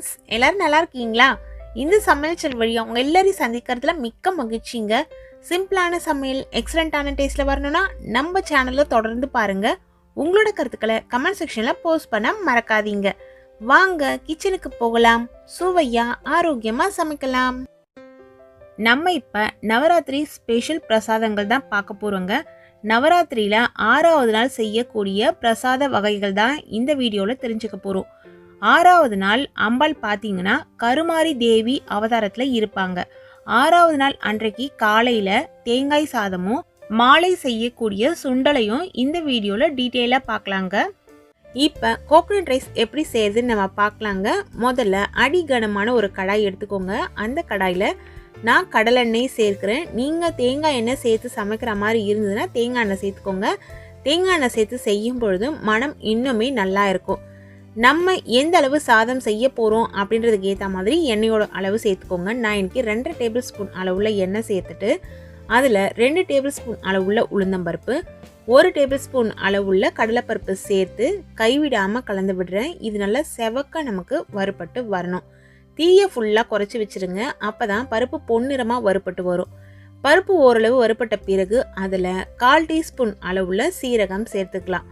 Friends எல்லோரும் நல்லா இருக்கீங்களா? இந்த சமையல் செல் வழியாக உங்கள் எல்லாரையும் சந்திக்கிறதுல மிக்க மகிழ்ச்சிங்க. சிம்பிளான சமையல் எக்ஸலண்ட்டான டேஸ்ட்டில் வரணும்னா நம்ம சேனலில் தொடர்ந்து பாருங்கள் உங்களோட கருத்துக்களை கமெண்ட் செக்ஷனில் போஸ்ட் பண்ண மறக்காதீங்க. வாங்க கிச்சனுக்கு போகலாம். சுவையாக ஆரோக்கியமாக சமைக்கலாம். நம்ம இப்போ நவராத்திரி ஸ்பெஷல் பிரசாதங்கள் தான் பார்க்க போகிறோங்க நவராத்திரியில் ஆறாவது நாள் செய்யக்கூடிய பிரசாத வகைகள் தான் இந்த வீடியோவில் தெரிஞ்சுக்க போகிறோம் ஆறாவது நாள் அம்பாள் பார்த்தீங்கன்னா கருமாரி தேவி அவதாரத்தில் இருப்பாங்க. ஆறாவது நாள் அன்றைக்கு காலையில் தேங்காய் சாதமும் மாலை செய்யக்கூடிய சுண்டலையும் இந்த வீடியோவில் டீட்டெயிலாக பார்க்கலாங்க இப்போ கோகனட் ரைஸ் எப்படி செய்யறதுன்னு நம்ம பார்க்கலாங்க முதல்ல அடிகனமான ஒரு கடாய் எடுத்துக்கோங்க. அந்த கடாயில் நான் கடலெண்ணெய் சேர்க்கிறேன். நீங்கள் தேங்காய் எண்ணெய் சேர்த்து சமைக்கிற மாதிரி இருந்ததுன்னா தேங்காய் எண்ணெய் சேர்த்துக்கோங்க. தேங்காய் எண்ணெய் சேர்த்து செய்யும் பொழுது மனம் இன்னுமே நல்லா இருக்கும். நம்ம எந்த அளவு சாதம் செய்ய போகிறோம் அப்படின்றதுக்கு ஏற்ற மாதிரி எண்ணெயோட அளவு சேர்த்துக்கோங்க. நான் இன்னைக்கு ரெண்டு டேபிள் ஸ்பூன் அளவுள்ள எண்ணெய் சேர்த்துட்டு அதில் ரெண்டு டேபிள் ஸ்பூன் அளவுள்ள உளுந்தம்பருப்பு ஒரு டேபிள் ஸ்பூன் அளவுள்ள கடலைப்பருப்பு சேர்த்து கைவிடாமல் கலந்து விடுறேன். இது நல்லா செவக்க நமக்கு வறுபட்டு வரணும். தீயை ஃபுல்லாக குறைச்சி வச்சிருங்க. அப்போ தான் பருப்பு பொன்னிறமாக வறுபட்டு வரும். பருப்பு ஓரளவு வறுபட்ட பிறகு அதில் கால் டீஸ்பூன் அளவுள்ள சீரகம் சேர்த்துக்கலாம்.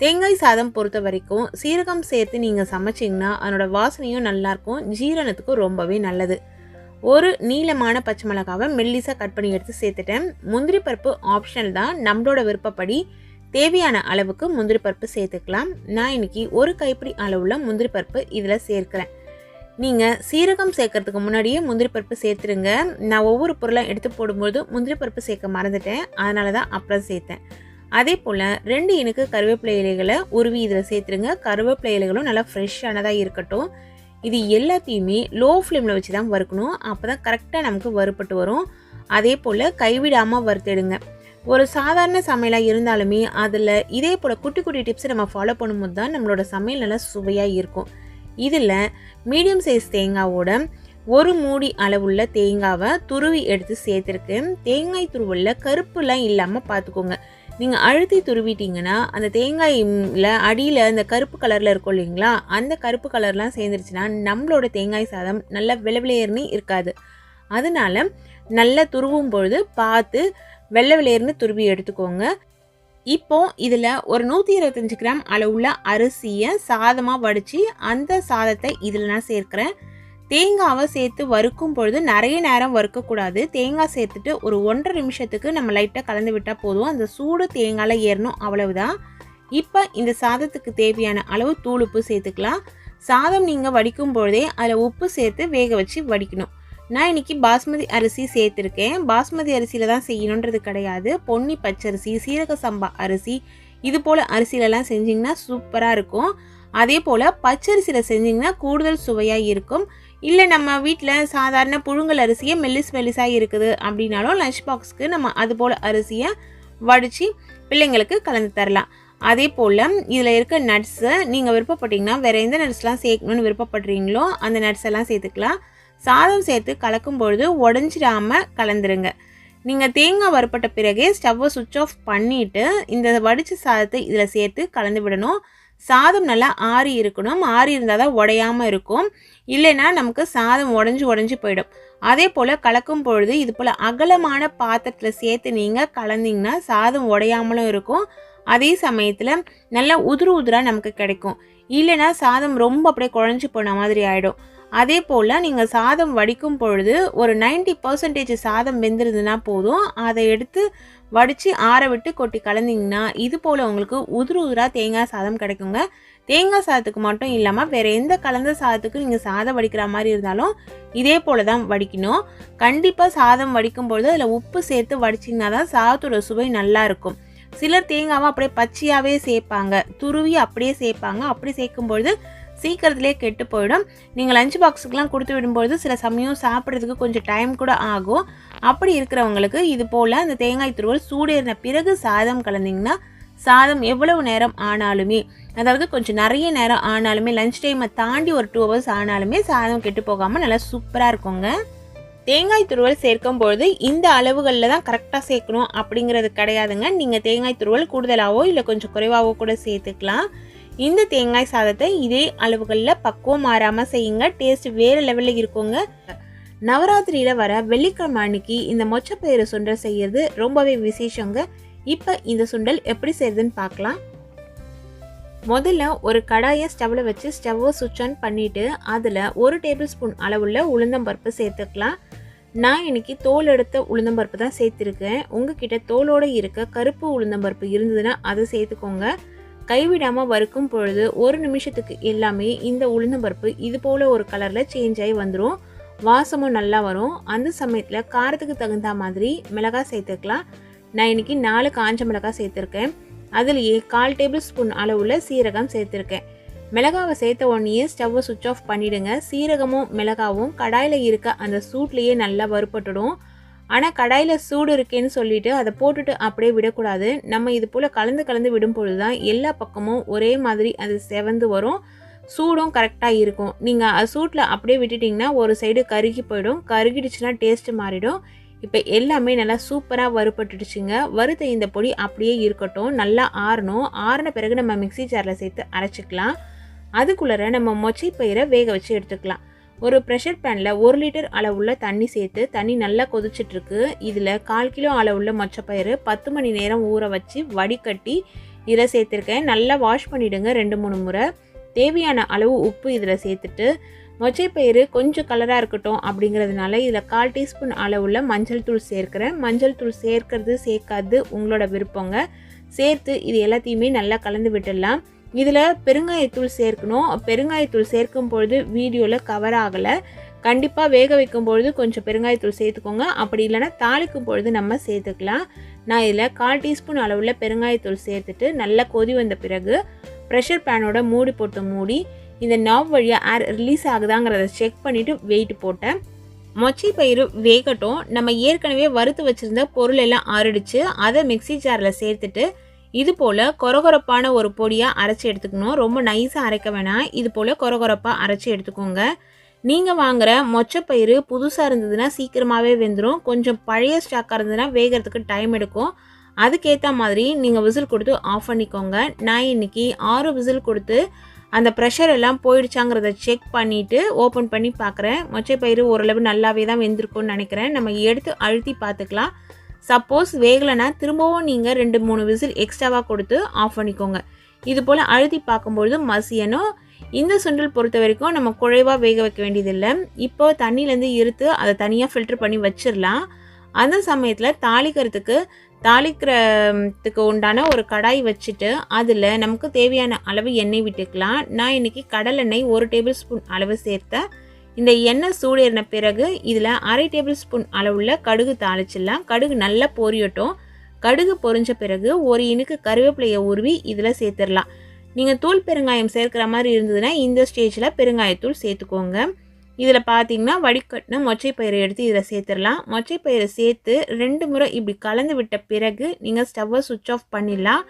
தேங்காய் சாதம் பொறுத்த வரைக்கும் சீரகம் சேர்த்து நீங்கள் சமைச்சிங்கன்னா அதனோட வாசனையும் நல்லாயிருக்கும். ஜீரணத்துக்கும் ரொம்பவே நல்லது. ஒரு நீளமான பச்சை மிளகாவை மெல்லிசாக கட் பண்ணி எடுத்து சேர்த்துட்டேன். முந்திரி பருப்பு ஆப்ஷனல் தான். நம்மளோட விருப்பப்படி தேவையான அளவுக்கு முந்திரி பருப்பு சேர்த்துக்கலாம். நான் இன்னைக்கு ஒரு கைப்பிடி அளவுள்ள முந்திரி பருப்பு இதில் சேர்க்குறேன். நீங்கள் சீரகம் சேர்க்கறதுக்கு முன்னாடியே முந்திரி பருப்பு சேர்த்துருங்க. நான் ஒவ்வொரு பொருளாக எடுத்து போடும்போது முந்திரி பருப்பு சேர்க்க மறந்துட்டேன். அதனால தான் அப்புறம் சேர்த்தேன். அதே போல் ரெண்டு இனுக்கு கருவேப்பிலை இலைகளை உருவி இதில் சேர்த்துருங்க. கருவேப்பிலை இலைகளும் நல்லா ஃப்ரெஷ்ஷானதாக இருக்கட்டும். இது எல்லாத்தையுமே லோ ஃப்ளேமில் வச்சு தான் வறுக்கணும். அப்போ தான் கரெக்டாக நமக்கு வறுப்பட்டு வரும். அதே போல் கைவிடாமல் வறுத்தெடுங்க. ஒரு சாதாரண சமையலாக இருந்தாலுமே அதில் இதே போல் குட்டி குட்டி டிப்ஸை நம்ம ஃபாலோ பண்ணும்போது தான் நம்மளோட சமையல் நல்லா சுவையாக இருக்கும். இதில் மீடியம் சைஸ் தேங்காவோட ஒரு மூடி அளவுள்ள தேங்காவை துருவி எடுத்து சேர்த்துருக்கேன் தேங்காய் துருவலில் கருப்புலாம் இல்லாமல் பார்த்துக்கோங்க நீங்கள் அழுத்தி துருவிட்டீங்கன்னா அந்த தேங்காயில் அடியில் அந்த கருப்பு கலரில் இருக்கும் இல்லைங்களா? அந்த கருப்பு கலர்லாம் சேர்ந்துருச்சுன்னா நம்மளோட தேங்காய் சாதம் நல்லா விளவிளையர்னு இருக்காது. அதனால நல்லா துருவும் பொழுது பார்த்து வெள்ளை விளையர்னு துருவி எடுத்துக்கோங்க. இப்போ இதில் ஒரு நூற்றி இருபத்தஞ்சி கிராம் அளவுள்ள அரிசியை சாதமாக வடித்து அந்த சாதத்தை இதில் நான் சேர்க்குறேன். தேங்காவை சேர்த்து வறுக்கும் பொழுது நிறைய நேரம் வறுக்கக்கூடாது. தேங்காய் சேர்த்துட்டு ஒரு ஒன்றரை நிமிஷத்துக்கு நம்ம லைட்டாக கலந்து விட்டால் போதும். அந்த சூடு தேங்காயில் ஏறணும் அவ்வளவுதான். இப்போ இந்த சாதத்துக்கு தேவையான அளவு தூளுப்பு சேர்த்துக்கலாம். சாதம் நீங்கள் வடிக்கும் பொழுதே அதில் உப்பு சேர்த்து வேக வச்சு வடிக்கணும். நான் இன்னைக்கு பாஸ்மதி அரிசி சேர்த்துருக்கேன். பாஸ்மதி அரிசியில் தான் செய்யணுன்றது கிடையாது. பொன்னி பச்சரிசி சீரக சம்பா அரிசி இது போல் அரிசியிலலாம் செஞ்சிங்கன்னா சூப்பராக இருக்கும். அதே போல் பச்சரிசியில் செஞ்சிங்கன்னா கூடுதல் சுவையாக இருக்கும். இல்லை நம்ம வீட்டில் சாதாரண புழுங்கல் அரிசியை மெல்லிஸ் மெல்லிஸாக இருக்குது. அப்படின்னாலும் லஞ்ச் பாக்ஸ்க்கு நம்ம அது போல் அரிசியை வடித்து பிள்ளைங்களுக்கு கலந்து தரலாம். அதே போல் இதில் இருக்க நட்ஸை நீங்கள் விருப்பப்பட்டீங்கன்னா வேறு எந்த நட்ஸ்லாம் சேர்க்கணும்னு விருப்பப்படுறீங்களோ அந்த நட்ஸ் எல்லாம் சேர்த்துக்கலாம். சாதம் சேர்த்து கலக்கும் பொழுது உடஞ்சிடாமல் கலந்துருங்க. நீங்கள் தேங்காய் வறுப்பட்ட பிறகே ஸ்டவ்வை சுவிட்ச் ஆஃப் பண்ணிவிட்டு இந்த வடித்த சாதத்தை இதில் சேர்த்து கலந்து விடணும். சாதம் நல்லா ஆறி இருக்கணும். ஆறி இருந்தால் தான் உடையாமல் இருக்கும். இல்லைன்னா நமக்கு சாதம் உடஞ்சி உடஞ்சி போயிடும். அதே போல் கலக்கும் பொழுது இது போல் அகலமான பாத்திரத்தில் சேர்த்து நீங்கள் கலந்தீங்கன்னா சாதம் உடையாமலும் இருக்கும். அதே சமயத்தில் நல்லா உதிரு உதிராக நமக்கு கிடைக்கும். இல்லைன்னா சாதம் ரொம்ப அப்படியே குழஞ்சி போன மாதிரி ஆகிடும் அதே போல் நீங்கள் சாதம் வடிக்கும் பொழுது ஒரு நைன்டி பர்சன்டேஜ் சாதம் வெந்திருந்துன்னா போதும். அதை எடுத்து வடித்து ஆற விட்டு கொட்டி கலந்திங்கன்னா இது போல் உங்களுக்கு உதிர் உதிராக தேங்காய் சாதம் கிடைக்குங்க. தேங்காய் சாதத்துக்கு மட்டும் இல்லாமல் வேறு எந்த கலந்த சாதத்துக்கும் நீங்கள் சாதம் வடிக்கிற மாதிரி இருந்தாலும் இதே போல் தான் வடிக்கணும். கண்டிப்பாக சாதம் வடிக்கும் பொழுது அதில் உப்பு சேர்த்து வடிச்சிங்கன்னா தான் சாதத்தோட சுவை நல்லாயிருக்கும் சிலர் தேங்காவை அப்படியே பச்சையாகவே சேர்ப்பாங்க. துருவி அப்படியே சேர்ப்பாங்க. அப்படி சேர்க்கும்பொழுது சீக்கிரத்துலேயே கெட்டு போயிடும். நீங்கள் லஞ்ச் பாக்ஸுக்கெலாம் கொடுத்து விடும்பொழுது சில சமயம் சாப்பிட்றதுக்கு கொஞ்சம் டைம் கூட ஆகும். அப்படி இருக்கிறவங்களுக்கு இது போல் அந்த தேங்காய் துருவல் சூடேறின பிறகு சாதம் கலந்திங்கன்னா சாதம் எவ்வளவு நேரம் ஆனாலுமே அதாவது கொஞ்சம் நிறைய நேரம் ஆனாலுமே லஞ்ச் டைமை தாண்டி ஒரு டூ ஹவர்ஸ் ஆனாலுமே சாதம் கெட்டு போகாமல் நல்லா சூப்பராக இருக்குங்க. தேங்காய் துருவல் சேர்க்கும் பொழுது இந்த அளவுகளில் தான் கரெக்டாக சேர்க்கணும் அப்படிங்கிறது கிடையாதுங்க. நீங்கள் தேங்காய் துருவல் கூடுதலாகவோ இல்லை கொஞ்சம் குறைவாகவோ கூட சேர்த்துக்கலாம். இந்த தேங்காய் சாதத்தை இதே அளவுகளில் பக்குவம் மாறாமல் செய்யுங்க. டேஸ்ட் வேறு லெவலில் இருக்குங்க. நவராத்திரியில் வர வெள்ளிக்கிழமை அன்னைக்கு இந்த மொச்சப்பயிறு சுண்டல் செய்கிறது ரொம்பவே விசேஷங்க. இப்போ இந்த சுண்டல் எப்படி செய்யுதுன்னு பார்க்கலாம் முதல்ல ஒரு கடாயை ஸ்டவ்வில் வச்சு ஸ்டவ்வை சுவிட்ச் ஆன் பண்ணிவிட்டு அதில் ஒரு டேபிள் ஸ்பூன் அளவுள்ள உளுந்தம்பருப்பு சேர்த்துக்கலாம். நான் இன்னைக்கு தோல் எடுத்த உளுந்தம்பருப்பு தான் சேர்த்துருக்கேன். உங்ககிட்ட தோலோடு இருக்க கருப்பு உளுந்தம்பருப்பு இருந்ததுன்னா அதை சேர்த்துக்கோங்க. கைவிடாமல் வறுக்கும் பொழுது ஒரு நிமிஷத்துக்கு எல்லாமே இந்த உளுந்தம்பருப்பு இது போல் ஒரு கலரில் சேஞ்ச் ஆகி வந்துடும் வாசமும் நல்லா வரும். அந்த சமயத்தில் காரத்துக்கு தகுந்த மாதிரி மிளகாய் சேர்த்துக்கலாம். நான் இன்னைக்கு நாலு காஞ்ச மிளகாய் சேர்த்துருக்கேன். அதுலேயே கால் டேபிள் ஸ்பூன் அளவில் சீரகம் சேர்த்துருக்கேன். மிளகாவை சேர்த்த உடனே ஸ்டவ்வை சுவிட்ச் ஆஃப் பண்ணிவிடுங்க சீரகமும் மிளகாவும் கடாயில் இருக்க அந்த சூட்லேயே நல்லா வறுப்பட்டுடும் ஆனால் கடாயில் சூடு இருக்கேன்னு சொல்லிட்டு அதை போட்டுட்டு அப்படியே விடக்கூடாது. நம்ம இது போல் கலந்து கலந்து விடும் பொழுது தான் எல்லா பக்கமும் ஒரே மாதிரி அது செவந்து வரும். சூடும் கரெக்டாக இருக்கும். நீங்கள் சூட்டில் அப்படியே விட்டுட்டிங்கன்னா ஒரு சைடு கருகி போயிடும். கருகிடுச்சுன்னா டேஸ்ட்டு மாறிடும். இப்போ எல்லாமே நல்லா சூப்பராக வறுபட்டுடுச்சுங்க. வறுத்த இந்த பொடி அப்படியே இருக்கட்டும். நல்லா ஆறணும். ஆறின பிறகு நம்ம மிக்ஸி ஜாரில் சேர்த்து அரைச்சிக்கலாம். அதுக்குள்ளே நம்ம மொச்சை பயிரை வேக வச்சு எடுத்துக்கலாம். ஒரு ப்ரெஷர் பேனில் ஒரு லிட்டர் அளவுள்ள தண்ணி சேர்த்து தண்ணி நல்லா கொதிச்சிட்ருக்கு இதில் கால் கிலோ அளவுள்ள மொச்சப்பயிறு பத்து மணி நேரம் ஊற வச்சு வடிகட்டி இதில் சேர்த்துருக்கேன். நல்லா வாஷ் பண்ணிவிடுங்க ரெண்டு மூணு முறை. தேவையான அளவு உப்பு இதில் சேர்த்துட்டு மொச்சைப்பயிறு கொஞ்சம் கலராக இருக்கட்டும் அப்படிங்கிறதுனால இதில் கால் டீஸ்பூன் அளவுள்ள மஞ்சள் தூள் சேர்க்குறேன். மஞ்சள் தூள் சேர்க்கறது சேர்க்காது உங்களோட விருப்பங்க. சேர்த்து இது எல்லாத்தையுமே நல்லா கலந்து விட்டுடலாம். இதில் பெருங்காயத்தூள் சேர்க்கணும். பெருங்காயத்தூள் சேர்க்கும் பொழுது வீடியோவில் கவர் ஆகலை. கண்டிப்பாக வேக வைக்கும் பொழுது கொஞ்சம் பெருங்காயத்தூள் சேர்த்துக்கோங்க. அப்படி இல்லைன்னா தாளிக்கும் பொழுது நம்ம சேர்த்துக்கலாம். நான் இதில் கால் டீஸ்பூன் அளவில் பெருங்காயத்தூள் சேர்த்துட்டு நல்லா கொதி வந்த பிறகு ப்ரெஷர் பேனோட மூடி போட்டு மூடி இந்த நாவ் வழியாக ஏர் ரிலீஸ் ஆகுதாங்கிறத செக் பண்ணிவிட்டு வெயிட் போட்டேன். மொச்சை பயிறு வேகட்டும். நம்ம ஏற்கனவே வறுத்து வச்சுருந்த பொருள் எல்லாம் ஆறிடுச்சு. அதை மிக்ஸி ஜாரில் சேர்த்துட்டு இது போல் கொரகொரப்பான ஒரு பொடியாக அரைச்சி எடுத்துக்கணும். ரொம்ப நைஸாக அரைக்க வேணாம். இது போல் கொரகொரப்பாக அரைச்சி எடுத்துக்கோங்க. நீங்கள் வாங்குகிற மொச்சப்பயிறு புதுசாக இருந்ததுன்னா சீக்கிரமாகவே வெந்துடும் கொஞ்சம் பழைய ஸ்டாக்காக இருந்ததுன்னா வேகிறதுக்கு டைம் எடுக்கும். அதுக்கேற்ற மாதிரி நீங்கள் விசில் கொடுத்து ஆஃப் பண்ணிக்கோங்க. நான் இன்றைக்கி ஆறு விசில் கொடுத்து அந்த ப்ரெஷர் எல்லாம் போயிடுச்சாங்கிறத செக் பண்ணிவிட்டு ஓப்பன் பண்ணி பார்க்குறேன் மொச்சைப்பயிறு ஓரளவு நல்லாவே தான் வெந்திருக்கும்னு நினைக்கிறேன். நம்ம எடுத்து அழுத்தி பார்த்துக்கலாம். சப்போஸ் வேகலைன்னா திரும்பவும் நீங்கள் ரெண்டு மூணு விசில் எக்ஸ்ட்ராவாக கொடுத்து ஆஃப் பண்ணிக்கோங்க. இது போல் அழுத்தி பார்க்கும்பொழுது மசியனும் இந்த சுண்டல் பொறுத்த வரைக்கும் நம்ம குழைவாக வேக வைக்க வேண்டியதில்லை. இப்போ தண்ணியிலேருந்து இருத்து அதை தனியாக ஃபில்டர் பண்ணி வச்சிடலாம். அந்த சமயத்தில் தாளிக்கிறதுக்கு தாளிக்கிறதுக்கு உண்டான ஒரு கடாய் வச்சுட்டு அதில் நமக்கு தேவையான அளவு எண்ணெய் விட்டுக்கலாம். நான் இன்றைக்கி கடலெண்ணெய் ஒரு டேபிள் ஸ்பூன் அளவு சேர்த்தேன் இந்த எண்ணெய் சூடேறின பிறகு இதில் அரை டேபிள் ஸ்பூன் அளவுள்ள கடுகு தாளிச்சிடலாம். கடுகு நல்லா பொரியட்டும். கடுகு பொரிஞ்ச பிறகு ஒரு இனுக்கு கருவேப்பிலையை உருவி இதில் சேர்த்துடலாம். நீங்கள் தூள் பெருங்காயம் சேர்க்குற மாதிரி இருந்ததுன்னா இந்த ஸ்டேஜில் பெருங்காயத்தூள் சேர்த்துக்கோங்க. இதில் பார்த்தீங்கன்னா வடிகட்டின மொச்சைப்பயிரை எடுத்து இதில் சேர்த்துடலாம். மொச்சைப்பயிரை சேர்த்து ரெண்டு முறை இப்படி கலந்து விட்ட பிறகு நீங்கள் ஸ்டவ்வை சுவிட்ச் ஆஃப் பண்ணிடலாம்.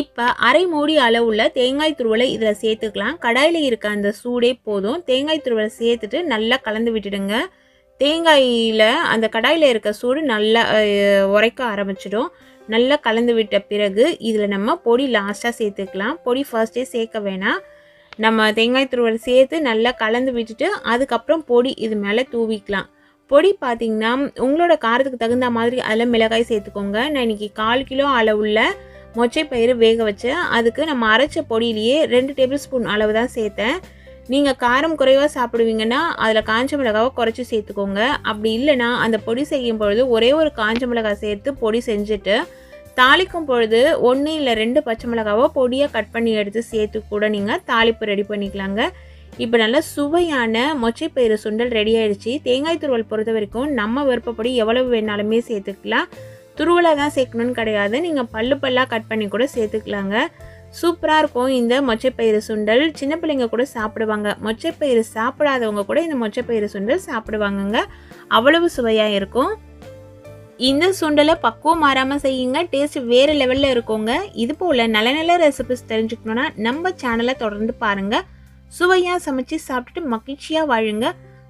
இப்போ அரை மூடி அளவுள்ள தேங்காய் துருவலை இதில் சேர்த்துக்கலாம். கடாயில் இருக்க அந்த சூடே போதும். தேங்காய் துருவலை சேர்த்துட்டு நல்லா கலந்து விட்டுடுங்க. தேங்காயில் அந்த கடாயில் இருக்க சூடு நல்லா உரைக்க ஆரம்பிச்சிடும். நல்லா கலந்து விட்ட பிறகு இதில் நம்ம பொடி லாஸ்ட்டாக சேர்த்துக்கலாம். பொடி ஃபர்ஸ்டே சேர்க்க வேணாம். நம்ம தேங்காய் துருவல் சேர்த்து நல்லா கலந்து விட்டுட்டு அதுக்கப்புறம் பொடி இது மேலே தூவிக்கலாம். பொடி பார்த்திங்கன்னா உங்களோட காரத்துக்கு தகுந்த மாதிரி அதில் மிளகாய் சேர்த்துக்கோங்க. நான் இன்னைக்கு கால் கிலோ அளவுள்ள மொச்சை பயிறு வேக வச்சேன் அதுக்கு நம்ம அரைச்ச பொடியிலேயே ரெண்டு டேபிள் ஸ்பூன் அளவு தான் சேர்த்தேன். நீங்கள் காரம் குறைவாக சாப்பிடுவீங்கன்னா அதில் காஞ்ச மிளகாவை குறைச்சி சேர்த்துக்கோங்க. அப்படி இல்லைன்னா அந்த பொடி செய்யும் பொழுது ஒரே ஒரு காஞ்ச மிளகாய் சேர்த்து பொடி செஞ்சுட்டு தாளிக்கும் பொழுது ஒன்று இல்லை ரெண்டு பச்சை மிளகாவோ பொடியாக கட் பண்ணி எடுத்து சேர்த்து கூட நீங்கள் தாளிப்பு ரெடி பண்ணிக்கலாங்க. இப்போ நல்லா சுவையான மொச்சைப்பயிறு சுண்டல் ரெடி ஆயிடுச்சு. தேங்காய் துருவல் பொறுத்த வரைக்கும் நம்ம விருப்பப்படி எவ்வளவு வேணாலுமே சேர்த்துக்கலாம். துருவலாக தான் சேர்க்கணும்னு கிடையாது. நீங்கள் பல்லு பல்லாக கட் பண்ணி கூட சேர்த்துக்கலாங்க. சூப்பராக இருக்கும் இந்த மொச்சைப்பயிறு சுண்டல். சின்ன பிள்ளைங்க கூட சாப்பிடுவாங்க. மொச்சைப்பயிறு சாப்பிடாதவங்க கூட இந்த மொச்சைப்பயிறு சுண்டல் சாப்பிடுவாங்கங்க. அவ்வளவு சுவையாக இருக்கும். இந்த சுண்டலை பக்குவம் மாறாமல் செய்யுங்க. டேஸ்ட் வேறு லெவலில் இருக்குங்க. இது போல் நல்ல நல்ல ரெசிபிஸ் தெரிஞ்சுக்கணுன்னா நம்ம சேனலை தொடர்ந்து பாருங்கள் சுவையாக சமைச்சு சாப்பிட்டுட்டு மகிழ்ச்சியாக வாழுங்க.